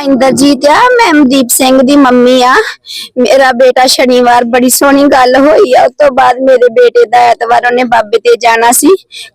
ਇੰਦਰਜੀਤ ਆ, ਮੈਂ ਮਨਦੀਪ ਸਿੰਘ ਦੀ ਮੰਮੀ ਆ। ਮੇਰਾ ਬੇਟਾ ਸ਼ਨੀਵਾਰ ਬੜੀ ਸੋਹਣੀ ਗੱਲ ਹੋਈ ਆ, ਉਸ ਤੋਂ ਬਾਅਦ ਮੇਰੇ ਬੇਟੇ ਦਾ ਐਤਵਾਰ ਉਹਨੇ ਬਾਬੇ ਤੇ ਜਾਣਾ ਸੀ।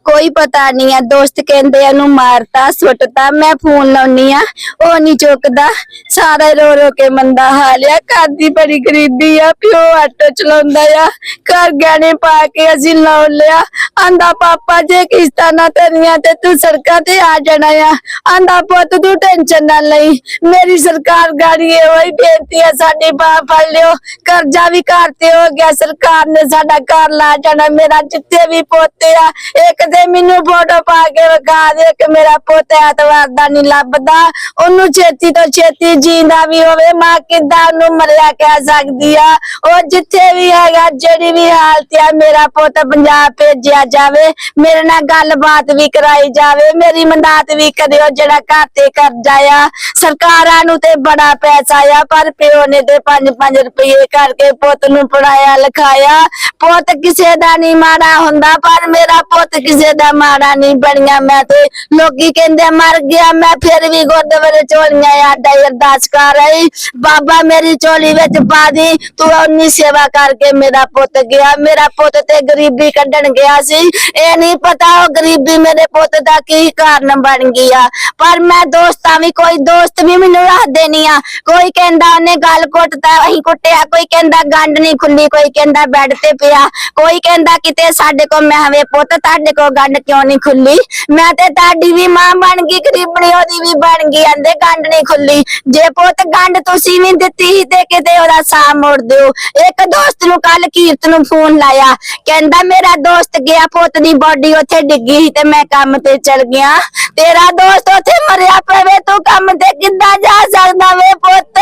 ਕੋਈ ਪਤਾ ਨਹੀਂ ਆ, ਦੋਸਤ ਕਹਿੰਦੇ ਇਹਨੂੰ ਮਾਰਤਾ, ਸੁੱਟਤਾ, ਮੈਂ ਫੋਨ ਲਾਉਣੀ ਆ, ਉਹ ਨਹੀਂ ਚੁੱਕਦਾ। ਸਾਰਾ ਰੋ ਰੋ ਕੇ ਮੰਦਾ ਹਾਲ ਆ, ਘਰ ਦੀ ਬੜੀ ਗਰੀਬੀ ਆ, ਪਿਓ ਆਟੋ ਚਲਾਉਂਦਾ ਆ, ਘਰ ਗਹਿਣੇ ਪਾ ਕੇ ਅਸੀਂ ਲਾਉਣ ਲਿਆ। ਆਂਦਾ, ਪਾਪਾ, ਜੇ ਕਿਸ਼ਤਾਂ ਨਾ ਤੇਰੀਆਂ ਤੇ ਤੂੰ ਸੜਕਾਂ ਤੇ ਆ ਜਾਣਾ ਆ। ਆਂਦਾ, ਪੁੱਤ, ਤੂੰ ਟੈਨਸ਼ਨ ਨਾ ਲਈ ਮੇਰੀ ਸਰਕਾਰ ਗਾੜੀ ਇਹੋ ਹੀ ਬੇਨਤੀ ਹੈ, ਸਾਡੀ ਬਾਹ ਫੜ ਲਿਓ, ਕਰਜ਼ਾ ਵੀ ਘਰ ਤੇ ਹੋ ਗਿਆ, ਸਰਕਾਰ ਨੇ ਸਾਡਾ ਘਰ ਲਾ ਜਾਣਾ, ਮੇਰਾ ਜਿੱਥੇ ਵੀ ਪੋਤੇ ਆ, ਇੱਕ ਦੇ ਮੈਨੂੰ ਫੋਟੋ ਪਾ ਕੇ ਵਿਖਾ ਦੇ ਕਿ ਮੇਰਾ ਪੁੱਤ ਐਤਵਾਰ ਦਾ ਨਹੀਂ ਲੱਭਦਾ, ਉਹਨੂੰ ਛੇਤੀ ਤੋਂ ਛੇਤੀ ਜੀਂਦਾ ਵੀ ਹੋਵੇ, ਮਾਂ ਕਿੱਦਾਂ ਉਹਨੂੰ ਮਰਿਆ ਕਹਿ ਸਕਦੀ ਆ? ਉਹ ਜਿੱਥੇ ਵੀ ਹੈਗਾ, ਜਿਹੜੀ ਵੀ ਹਾਲਤ ਆ, ਮੇਰਾ ਪੁੱਤ ਪੰਜਾਬ ਭੇਜਿਆ ਜਾਵੇ, ਮੇਰੇ ਨਾਲ ਗੱਲਬਾਤ ਵੀ ਕਰਾਈ ਜਾਵੇ, ਮੇਰੀ ਮਦਦ ਵੀ ਕਰਿਓ, ਜਿਹੜਾ ਘਰ ਤੇ ਕਰਜ਼ਾ ਆ, ਸਰਕਾਰ ਨੂੰ ਤੇ ਬੜਾ ਪੈਸਾ ਆ ਪਰ ਪਿਓ ਨੇ ਤੇ 5-5 ਰੁਪਏ ਕਰਕੇ ਪੁੱਤ ਨੂੰ ਪੜਾਇਆ ਲਿਖਾਇਆ। ਪੁੱਤ ਕਿਸੇ ਦਾ ਨਹੀਂ ਮਾੜਾ ਹੁੰਦਾ, ਪਰ ਮੇਰਾ ਪੁੱਤ ਕਿਸੇ ਦਾ ਮਾੜਾ ਨਹੀਂ ਬਣਿਆ। ਮੈਂ ਤੇ ਲੋਕੀ ਕਹਿੰਦੇ ਮਰ ਗਿਆ, ਮੈਂ ਫਿਰ ਵੀ ਗੁਰਦੁਆਰੇ ਚੋਲੀਆਂ ਆਡਾ ਅਰਦਾਸ ਕਰ ਰਹੀ ਬਾਬਾ ਮੇਰੀ ਚੋਲੀ ਵਿੱਚ ਪਾ ਦੀ, ਤੂੰ ਉਨੀ ਸੇਵਾ ਕਰਕੇ ਮੇਰਾ ਪੁੱਤ ਗਿਆ। ਮੇਰਾ ਪੁੱਤ ਤੇ ਗਰੀਬੀ ਕੱਢਣ ਗਿਆ ਸੀ। ਇਹ ਨਹੀਂ ਪਤਾ ਉਹ ਗਰੀਬੀ ਮੇਰੇ ਪੁੱਤ ਦਾ ਕੀ ਕਾਰਨ ਬਣ ਗਈ ਆ ਪਰ ਮੈਂ ਦੋਸਤਾਂ ਵੀ, ਕੋਈ ਦੋਸਤ ਵੀ ਮੈਨੂੰ ਰੱਖਦੇ ਨਹੀਂ ਆ ਕੋਈ ਕਹਿੰਦਾ ਉਹਨੇ ਗੱਲ ਕੁੱਟਤਾ ਅਸੀਂ ਕੁੱਟਿਆ। ਕੋਈ ਕਹਿੰਦਾ ਗੰਢ ਨਹੀਂ ਖੁੱਲੀ ਕੋਈ ਕਹਿੰਦਾ ਬੈੱਡ ਤੇ ਪਿਆ। ਕੋਈ ਕਹਿੰਦਾ ਕਿਤੇ ਸਾਡੇ ਕੋ ਮੈਂ ਹਵੇ ਪੁੱਤ, ਤੁਹਾਡੇ ਕੋ ਗੰਢ ਕਿਉਂ ਨਹੀਂ ਖੁੱਲੀ ਮੈਂ ਤੇ ਤੁਹਾਡੀ ਵੀ ਮਾਂ ਬਣ ਗਈ, ਗਰੀਬਣੀ ਉਹਦੀ ਵੀ ਬਣ ਗਈ, ਆਂਦੇ ਗੰਢ ਨਹੀਂ ਖੁੱਲੀ ਜੇ ਪੁੱਤ ਗੰਢ ਤੁਸੀਂ ਵੀ ਦਿੱਤੀ ਸੀ ਤੇ ਕਿਤੇ ਉਹਦਾ ਸਾਹ ਮੋੜ ਦਿਓ। ਇੱਕ ਦੋਸਤ ਨੂੰ ਕੱਲ ਕੀਰਤ ਨੂੰ ਫੋਨ ਲਾਇਆ। ਕਹਿੰਦਾ ਮੇਰਾ ਦੋਸਤ ਗਿਆ, ਪੁੱਤ ਦੀ ਬੋਡੀ ਉੱਥੇ ਡਿੱਗੀ ਸੀ ਤੇ ਮੈਂ ਕੰਮ ਤੇ ਚਲ ਗਿਆ। ਤੇਰਾ ਦੋਸਤ ਉੱਥੇ ਮਰਿਆ ਪਵੇ, ਤੂੰ ਕੰਮ ਤੇ ਕਿੱਦਾਂ ਜਾ ਸਕਦਾ ਵੇ ਪੁੱਤ।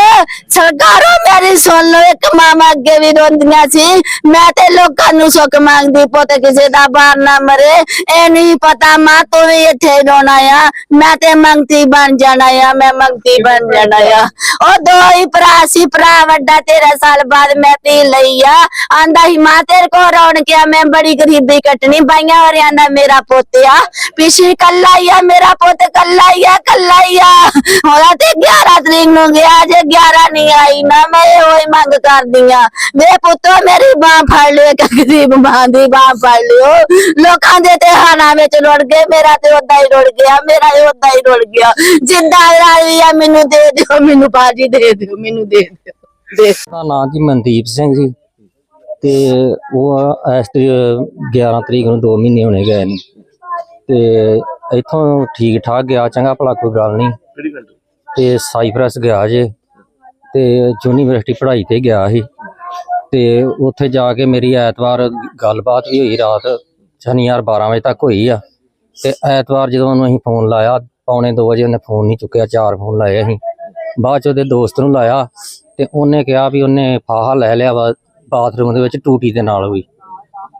ਸਰਕਾਰੋਂ ਮੇਰੀ ਸੁਣ ਲਓ ਇੱਕ ਮਾਮਾ ਅੱਗੇ ਵੀ ਰੋਂਦੀਆਂ ਸੀ ਮੈਂ ਤੇ ਲੋਕਾਂ ਨੂੰ ਸੁੱਖ ਮੰਗਦੀ ਪੁੱਤ ਕਿਸੇ ਦਾ ਬਾਹਰ ਨਾ ਮਰੇ ਇਹ ਨਹੀਂ ਪਤਾ ਮਾਂ ਤੂੰ ਵੀ ਇੱਥੇ ਰੋਣਾ ਆ ਮੈਂ ਤੇ ਮੰਗਤੀ ਬਣ ਜਾਣਾ ਆ ਮੈਂ ਮੰਗਤੀ ਬਣ ਜਾਣਾ ਆ ਉਹ ਦੋ ਹੀ ਭਰਾ ਸੀ ਭਰਾ ਵੱਡਾ 13 ਸਾਲ ਬਾਅਦ ਮੈਂ ਪੀ ਲਈ ਆ ਆਂਦਾ ਹੀ ਮਾਂ ਤੇਰੇ ਕੋ ਰੌਣ ਗਿਆ ਮੈਂ ਬੜੀ ਗਰੀਬੀ ਕੱਟਣੀ ਬਾਈਆਂ ਵਰਿਆਂ ਦਾ ਮੇਰਾ ਪੁੱਤ ਆ ਪਿਛਲੀ ਕੱਲਾ ਹੀ ਆ ਮੇਰਾ ਪੁੱਤ ਕੱਲਾ ਹੀ ਆ ਕੱਲਾ ਹੀ ਆ ਉਹਦਾ ਤੇ 11 ਤਰੀਕ ਨੂੰ ਗਿਆ ਜੇ 11 ਨਹੀਂ ਆਈ ਨਾ ਮੈਂ ਇਹੋ ਹੀ ਮੰਗ ਕਰਦੀ ਆ ਮੇਰੇ ਪੁੱਤੋ ਮੇਰੀ ਬਾਹ ਫੜ ਲਿਓ ਇੱਕ ਗਰੀਬ ਮਾਂ ਦੀ ਬਾਹ ਫੜ ਲਿਓ। ਲੋਕਾਂ ਦੇ ਤੇ ਹਾਨਾ ਵਿੱਚ ਰੁੜ ਗਏ ਮੇਰਾ ਤੇ ਉਦਾਂ ਹੀ ਰੁੜ ਗਿਆ ਮੇਰਾ ਹੀ ਉਦਾਂ ਹੀ ਰੁੜ ਗਿਆ। ਜਿੱਦਾਂ ਰਾਜੀ ਆ ਮੈਨੂੰ ਦੇ ਦਿਓ ਮੈਨੂੰ ਬਾਜੀ ਦੇ ਦਿਓ ਮੈਨੂੰ ਦੇ ਦਿਓ। ਦੇ ਦਾ ਨਾਂ ਜੀ ਮਨਦੀਪ ਸਿੰਘ ਜੀ ਤੇ ਉਹ ਇਸ ਤੇ 11 ਤਰੀਕ ਨੂੰ 2 ਮਹੀਨੇ ਹੋਣੇ ਗਏ ਨੇ। ਤੇ ਇੱਥੋਂ ਠੀਕ ਠਾਕ ਗਿਆ ਚੰਗਾ ਭਲਾ ਕੋਈ ਗੱਲ ਨਹੀਂ। ਤੇ ਸਾਈਪ੍ਰਸ ਗਿਆ ਜੇ। ਤੇ ਯੂਨੀਵਰਸਿਟੀ ਪੜ੍ਹਾਈ ਤੇ ਗਿਆ ਸੀ। ਤੇ ਉੱਥੇ ਜਾ ਕੇ ਮੇਰੀ ਐਤਵਾਰ ਗੱਲਬਾਤ ਵੀ ਹੋਈ ਰਾਤ, ਸ਼ਨੀਵਾਰ 12 ਵਜੇ ਤੱਕ ਹੋਈ ਆ। ਤੇ ਐਤਵਾਰ ਜਦੋਂ ਉਹਨੂੰ ਅਸੀਂ ਫੋਨ ਲਾਇਆ, ਪੌਣੇ 2 ਵਜੇ ਉਹਨੇ ਫੋਨ ਨਹੀਂ ਚੁੱਕਿਆ, ਚਾਰ ਫੋਨ ਲਾਏ ਅਸੀਂ। ਬਾਅਦ ਚ ਉਹਦੇ ਦੋਸਤ ਨੂੰ ਲਾਇਆ ਤੇ ਉਹਨੇ ਕਿਹਾ ਵੀ ਉਹਨੇ ਫਾਹਾ ਲੈ ਲਿਆ ਵਾ ਬਾਥਰੂਮ ਦੇ ਵਿੱਚ ਟੂਟੀ ਦੇ ਨਾਲ ਵੀ।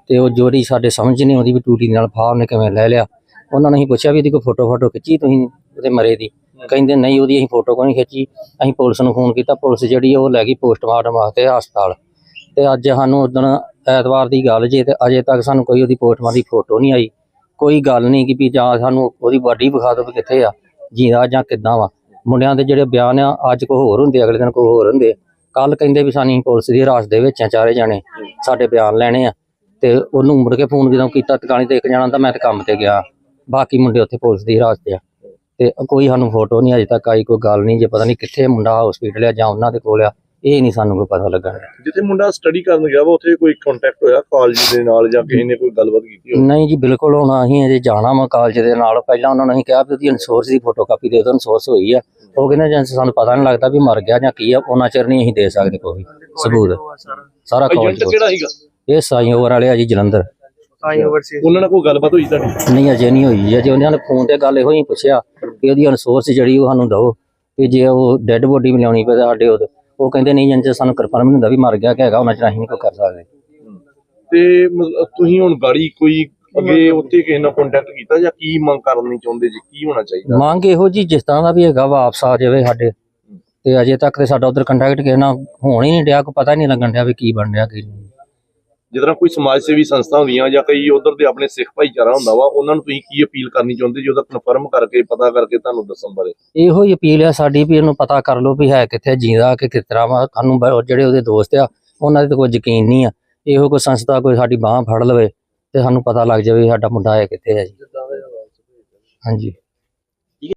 ਤੇ ਉਹ ਜੋੜੀ ਸਾਡੇ ਸਮਝ ਨਹੀਂ ਆਉਂਦੀ ਵੀ ਟੂਟੀ ਦੇ ਨਾਲ ਫਾਹਾ ਉਹਨੇ ਕਿਵੇਂ ਲੈ ਲਿਆ। ਉਹਨਾਂ ਨੇ ਅਸੀਂ ਪੁੱਛਿਆ ਵੀ ਇਹਦੀ ਕੋਈ ਫੋਟੋ ਫੋਟੋ ਖਿੱਚੀ ਤੁਸੀਂ ਉਹਦੇ ਮਰੇ ਦੀ? ਕਹਿੰਦੇ ਨਹੀਂ ਉਹਦੀ ਅਸੀਂ ਫੋਟੋ ਕੋਈ ਨਹੀਂ ਖਿੱਚੀ, ਅਸੀਂ ਪੁਲਿਸ ਨੂੰ ਫੋਨ ਕੀਤਾ, ਪੁਲਿਸ ਜਿਹੜੀ ਉਹ ਲੈ ਗਈ ਪੋਸਟਮਾਰਟਮ ਵਾਸਤੇ ਹਸਪਤਾਲ। ਤੇ ਅੱਜ ਸਾਨੂੰ ਉਦੋਂ ਐਤਵਾਰ ਦੀ ਗੱਲ ਜੇ ਤੇ ਅਜੇ ਤੱਕ ਸਾਨੂੰ ਕੋਈ ਉਹਦੀ ਪੋਸਟਮਾਰਟਮ ਦੀ ਫੋਟੋ ਨਹੀਂ ਆਈ। ਕੋਈ ਗੱਲ ਨਹੀਂ ਕਿ ਵੀ ਜਾਂ ਸਾਨੂੰ ਉਹਦੀ ਬਾਡੀ ਵਿਖਾ ਦਿਓ ਵੀ ਕਿੱਥੇ ਆ, ਜੀਂਦਾ ਜਾਂ ਕਿੱਦਾਂ ਵਾ। ਮੁੰਡਿਆਂ ਦੇ ਜਿਹੜੇ ਬਿਆਨ ਆ, ਅੱਜ ਕੋ ਹੋਰ ਹੁੰਦੇ, ਅਗਲੇ ਦਿਨ ਕੋ ਹੋਰ ਹੁੰਦੇ ਕੱਲ ਕਹਿੰਦੇ ਵੀ ਸਾਨੂੰ ਪੁਲਿਸ ਦੀ ਹਿਰਾਸਤ ਦੇ ਵਿੱਚ ਆ, ਚਾਰੇ ਜਾਣੇ ਸਾਡੇ ਬਿਆਨ ਲੈਣੇ ਆ। ਤੇ ਉਹਨੂੰ ਮੁੜ ਕੇ ਫੋਨ ਜਦੋਂ ਕੀਤਾ, ਟਿਕਾਣੇ ਤੇ ਇੱਕ ਜਾਣਾ ਤਾਂ ਮੈਂ ਤੇ ਕੰਮ ਤੇ ਗਿਆ। ਬਾਕੀ ਮੁੰਡੇ ਉੱਥੇ ਪੁਲਿਸ ਦੀ ਹਿਰਾਸਤ ਆ। ਤੇ ਕੋਈ ਸਾਨੂੰ ਫੋਟੋ ਨਹੀਂ ਅਜੇ ਤੱਕ ਆਈ ਕੋਈ ਗੱਲ ਨਹੀਂ ਜੇ ਪਤਾ ਨਹੀਂ ਕਿੱਥੇ ਮੁੰਡਾ ਹਸਪੀਟਲ ਆ ਜਾਂ ਉਹਨਾਂ ਦੇ ਕੋਲ ਆ ਇਹ ਨਹੀਂ ਸਾਨੂੰ ਕੋਈ ਪਤਾ ਲੱਗਾ ਜਿੱਥੇ ਮੁੰਡਾ ਸਟੱਡੀ ਕਰਨ ਗਿਆ ਵਾ ਉੱਥੇ ਕੋਈ ਕੰਟੈਕਟ ਹੋਇਆ ਕਾਲਜ ਦੇ ਨਾਲ ਜਾਂ ਕਿਸੇ ਨੇ ਕੋਈ ਗੱਲਬਾਤ ਕੀਤੀ ਹੋਵੇ? ਨਹੀਂ ਜੀ ਬਿਲਕੁਲ ਹੁਣ ਅਸੀਂ ਅਜੇ ਜਾਣਾ ਵਾ ਕਾਲਜ ਦੇ ਨਾਲ ਪਹਿਲਾਂ ਉਹਨਾਂ ਨੇ ਅਸੀਂ ਕਿਹਾ ਵੀ ਉਹਦੀ ਅਨਸੋਰਸ ਦੀ ਫੋਟੋਕਾਪੀ ਦੇ ਦਿਓ ਅਨਸੋਰਸ ਹੋਈ ਆ। ਉਹ ਕਹਿੰਦੇ ਜਾਂ ਸਾਨੂੰ ਪਤਾ ਨਹੀਂ ਲੱਗਦਾ ਵੀ ਮਰ ਗਿਆ ਜਾਂ ਕੀ ਆ ਉਹਨਾਂ ਚਿਰ ਨਹੀਂ ਅਸੀਂ ਦੇ ਸਕਦੇ ਕੋਈ ਸਬੂਤ। ਸਾਰਾ ਕਾਲਜ ਕਿਹੜਾ ਸੀਗਾ? ਇਹ ਸਾਈ ਓਵਰ ਵਾਲੇ ਆ ਜੀ ਜਲੰਧਰ ਉਹਨਾਂ ਨਾਲ ਕੋਈ ਗੱਲਬਾਤ ਹੋਈ ਤੁਹਾਡੀ? ਨਹੀਂ ਅਜੇ ਨਹੀਂ ਹੋਈ ਅਜੇ ਉਹਨਾਂ ਨੇ ਫੋਨ ਤੇ ਗੱਲ ਇਹੋ ਹੀ ਪੁੱਛਿਆ ਕਿ ਉਹਦੀ ਅਨਸੋਰਸ ਜਿਹੜੀ ਉਹ ਸਾਨੂੰ ਦਿਓ ਕਿ ਜੇ ਉਹ ਡੈੱਡ ਬੋਡੀ ਮਿਲਾਉਣੀ ਪਵੇ ਸਾਡੇ ਉਹਦੇ ਉਹ ਕਹਿੰਦੇ ਨਹੀਂ ਜੰਜ ਸਾਨੂੰ ਕਨਫਰਮ ਨਹੀਂ ਹੁੰਦਾ ਵੀ ਮਰ ਗਿਆ ਕਿ ਹੈਗਾ ਉਹਨਾਂ ਚ ਨਹੀਂ ਕੋਈ ਕਰ ਸਕਦੇ। ਤੇ ਮਤਲਬ ਤੁਸੀਂ ਹੁਣ ਗਾੜੀ ਕੋਈ ਅੱਗੇ ਉੱਥੇ ਕਿਸੇ ਨਾਲ ਕੰਟੈਕਟ ਕੀਤਾ ਜਾਂ ਕੀ ਮੰਗ ਕਰਨੀ ਚਾਹੁੰਦੇ ਜੀ? ਕੀ ਹੋਣਾ ਚਾਹੀਦਾ? ਮੰਗ ਇਹੋ ਜੀ ਜਿਸ ਤਰ੍ਹਾਂ ਦਾ ਵੀ ਹੈਗਾ ਵਾਪਸ ਆ ਜਾਵੇ ਸਾਡੇ। ਤੇ ਅਜੇ ਤੱਕ ਤੇ ਸਾਡਾ ਉਧਰ ਕੰਟੈਕਟ ਕਿਸੇ ਨਾਲ ਹੋਣ ਹੀ ਨਹੀਂ ਡਿਆ ਕੋਈ ਪਤਾ ਹੀ ਨਹੀਂ ਲੱਗਣ ਡਿਆ ਵੀ ਕੀ ਬਣ ਰਿਹਾ ਕੀ ਨਹੀਂ। ਤਰ੍ਹਾਂ ਕੋਈ ਸਮਾਜ ਸੇਵੀ ਸੰਸਥਾ ਹੁੰਦੀਆਂ ਜਾਂ ਕਈ ਉਧਰ ਦੇ ਆਪਣੇ ਸਿੱਖ ਭਾਈਚਾਰਾ ਹੁੰਦਾ ਵਾ ਉਹਨਾਂ ਨੂੰ ਤੁਸੀਂ ਕੀ ਅਪੀਲ ਕਰਨੀ ਚਾਹੁੰਦੇ ਜੀ? ਉਹਦਾ ਕਨਫਰਮ ਕਰਕੇ ਪਤਾ ਕਰਕੇ ਤੁਹਾਨੂੰ ਦੱਸਣ ਬਾਰੇ। ਇਹੋ ਹੀ ਅਪੀਲ ਹੈ ਸਾਡੀ ਵੀ ਇਹਨੂੰ ਪਤਾ ਕਰ ਲਓ ਵੀ ਹੈ ਕਿੱਥੇ ਜਿੰਦਾ ਕਿ ਕਿਸ ਤਰ੍ਹਾਂ ਵਾ। ਸਾਨੂੰ ਜਿਹੜੇ ਉਹਦੇ ਦੋਸਤ ਆ ਉਹਨਾਂ ਦੇ ਤੇ ਕੋਈ ਯਕੀਨ ਨਹੀਂ ਆ। ਇਹੋ ਕੋਈ ਸੰਸਥਾ ਕੋਈ ਸਾਡੀ ਬਾਹ ਫੜ ਲਵੇ ਤੇ ਸਾਨੂੰ ਪਤਾ ਲੱਗ ਜਾਵੇ ਸਾਡਾ ਮੁੰਡਾ ਹੈ ਕਿੱਥੇ ਹੈ ਜੀ। ਹਾਂਜੀ।